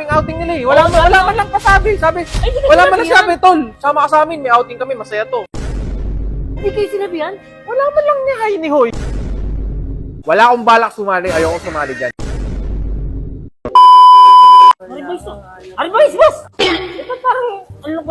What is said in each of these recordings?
daming outing nila eh. Wala, Oo, wala tama. man lang pasabi. Sabi, Ay, wala man lang sabi, tol. Sama ka sa amin, may outing kami, masaya to. Hindi kayo sinabihan? Wala man lang ni Hay ni Hoy. Wala akong balak sumali, ayoko sumali dyan. Ariboys to. Ariboys, boss!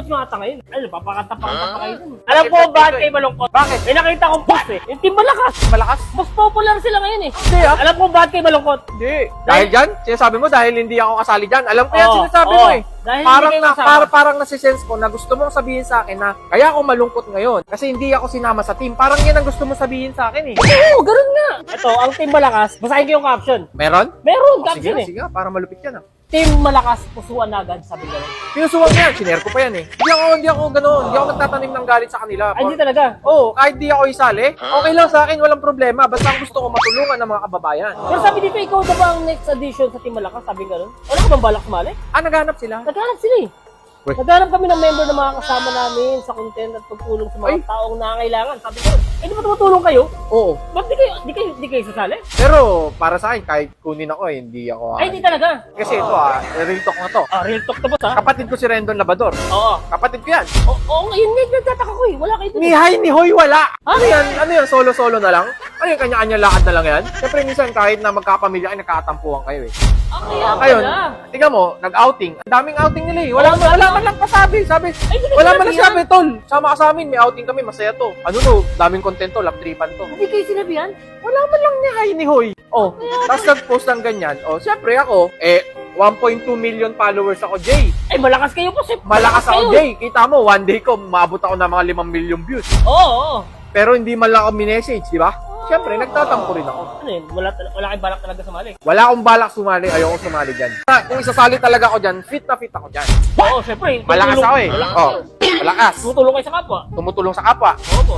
Parang yung ata ngayon. Ay, napapakanta pa kanta kayo dun. Alam ko Bakit? kayo malungkot. Bakit? May nakita akong post eh. Yung team malakas. Malakas? Mas popular sila ngayon eh. Hindi ah. Alam ko bakit kayo malungkot. Hindi. Dahil dyan, sinasabi mo dahil hindi ako kasali dyan. Alam ko yan Oo, sinasabi oo. mo eh. Dahil parang hindi kayo na, kasama. para, parang nasisense ko na gusto mong sabihin sa akin na kaya ako malungkot ngayon kasi hindi ako sinama sa team. Parang yan ang gusto mong sabihin sa akin eh. Oo, ganun nga. Ito, ang team malakas. Basahin ko yung caption. Meron? Meron Oh, sige, caption eh. sige, para malupit yan ah. Team malakas, pusuan na agad, sabi ganun. Pinusuwag ko yan, ko pa yan eh. Hindi ako, hindi ako gano'n, hindi ako nagtatanim ng galit sa kanila. Ay, hindi talaga. Oo, oh, kahit di ako isali, okay lang sa akin, walang problema. Basta ang gusto ko matulungan ng mga kababayan. Pero sabi dito, ikaw na ba ang next edition sa team malakas? Sabi ganun. Wala ka bang balak sumali? Ah, naghanap sila? Naghanap sila eh. Naghanap kami ng member ng mga kasama namin sa content at pagtulong sa mga Ay. taong nangangailangan. Sabi ko, eh di ba tumutulong kayo? Oo. Ba't di kayo, di kayo, di kayo sasali? Pero para sa akin, kahit kunin ako eh, hindi ako... ah, Ay, di talaga. Kasi ito ah, real talk na to. Ah, real talk to boss ha? Kapatid ko si Rendon Labador. Oo. Kapatid ko yan. Oo, oo, ngayon nga nagtataka ko eh. Wala kayo dun. Ni Hay ni Hoy wala. Ano yan? Ano yan? Solo-solo na lang? Ano yung kanya-kanya lakad na lang yan? Siyempre minsan kahit na magkapamilya ay nagkatampuhan kayo eh. Ah, kaya Ngayon, pala. mo, nag-outing. Ang daming outing nila eh. Wala, Oo, wala tama. man lang pasabi. Sabi, Ay, wala man lang sabi, tol. Sama ka sa amin, may outing kami, masaya to. Ano to? Daming content to, laptripan to. Hindi kayo sinabihan? Wala man lang ni Hay ni Hoy. Oh, tapos nag-post ng ganyan. Oh, siyempre ako, eh, 1.2 million followers ako, Jay. Ay, malakas kayo po. Sip. Malakas ako, kayo. Jay. Kita mo, one day ko, maabot ako ng mga 5 million views. Oo, oo. Pero hindi man lang ako minessage, di ba? Siyempre, nagtatampo rin ako. Ano yun? Wala, wala kayong balak talaga sumali. Wala akong balak sumali, ayoko sumali dyan. Ah, Kung isasali talaga ako dyan, fit na fit ako dyan. Oo, syempre. Malakas tutulong- ako eh. Malakas Oh, malakas. Tumutulong kayo sa kapwa. Tumutulong sa kapwa. Opo.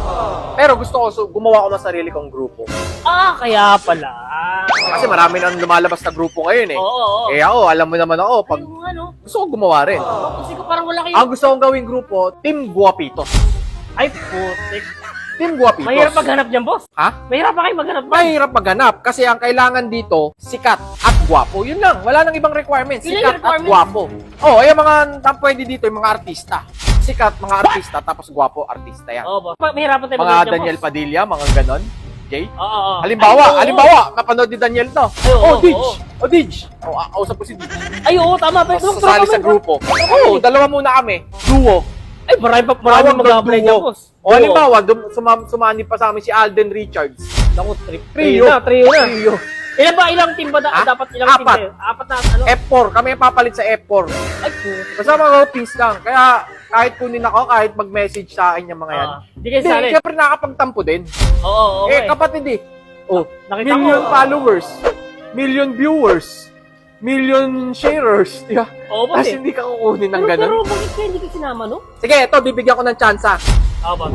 Pero gusto ko, so, gumawa ko ng sarili kong grupo. Ah, kaya pala. Kasi marami nang lumalabas na grupo ngayon eh. Oo, oo. Eh ako, alam mo naman ako, pag Ay, oo nga, no? gusto ko gumawa rin. Kasi ko parang wala kayo. Ang gusto kong gawing grupo, Team Guapitos. Ay, putik. Team Guapitos. Mahirap maghanap niyan, boss. Ha? Mahirap pa kayo maghanap niyan. Mahirap maghanap kasi ang kailangan dito, sikat at guwapo. Yun lang, wala nang ibang requirements. Yun Sikat yung at requirements. guwapo. Oh, ay mga ang pwede dito yung mga artista. Sikat mga artista tapos guwapo artista yan. Oo, boss. Ma- Mahirapan tayo mga maghanap niyan, Daniel boss. Padilla, mga ganon. Jay? Oo, oo. Halimbawa, Ay, oo. halimbawa, napanood ni Daniel to. Ay, oo, oh, Dij. oo. Oh, Dij. Oh, ah, kausap ko si Dij. Ay, oo, tama. Pero sasali sa grupo. Oo, dalawa muna kami. Duo. Ay, marami pa, marami Tawag mag-apply duo. boss. O halimbawa, dum- suma- sumani pa sa amin si Alden Richards. Naku, tri- Trio. trio na, trio na. Trio. Ilan ba, ilang team ba da- Ha? dapat ilang team Apat. kayo? Apat na, ano? F4. Kami ang papalit sa F4. Ay, putik. Basta mga pins lang. Kaya kahit kunin ako, kahit mag-message sa akin yung mga yan. Ah, Hindi kayo Hindi, sali. siyempre nakakapagtampo din. Oo, oo, Eh, okay. kapatid eh. Oh, Nakita million ko. followers, million viewers, million sharers. Di ba? Boss Tapos eh. hindi ka kukunin ng Pero, pero, ganun. bakit kayo hindi kayo sinama, no? Sige, ito, bibigyan ko ng tsansa. Oo, boss.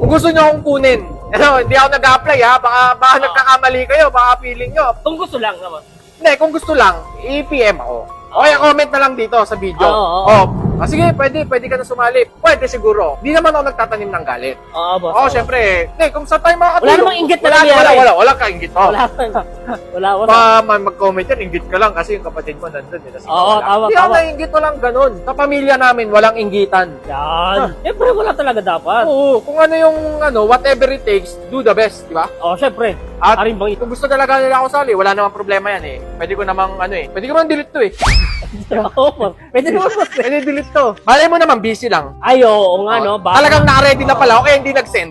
Kung gusto nyo akong kunin, ano, hindi ako nag-apply ha, baka, baka Oo. nagkakamali kayo, baka feeling nyo. Kung gusto lang, naman. Hindi, kung gusto lang, i-PM ako. O kaya comment na lang dito sa video. Oo, oo. Oh, ah, sige, pwede, pwede ka na sumali. Pwede siguro. Hindi naman ako nagtatanim ng galit. Oo, boss. Oo, syempre. Hindi, kung sa tayo makakatulong. Wala namang inggit na wala, nangyari. wala, wala, wala ka inggit. Oh. Wala, wala, wala. Pa, man, mag-comment yan, inggit ka lang kasi yung kapatid mo nandun. Eh, Oo, tama, Hindi ako tama. nainggit, walang ganun. Sa pamilya namin, walang inggitan. Yan. Siyempre, wala talaga dapat. Oo, kung ano yung, ano, whatever it takes, do the best, di ba? Oo, siyempre. At Aring bang ito. kung gusto talaga nila ako sali, wala namang problema yan eh. Pwede ko namang, ano eh, pwede ko namang delete to eh. Oo. Pwede naman. Pwede delete to. Malay mo naman, busy lang. Ay, oo nga, no? Baka- Talagang naka-ready na pala ako, kaya hindi nag-send.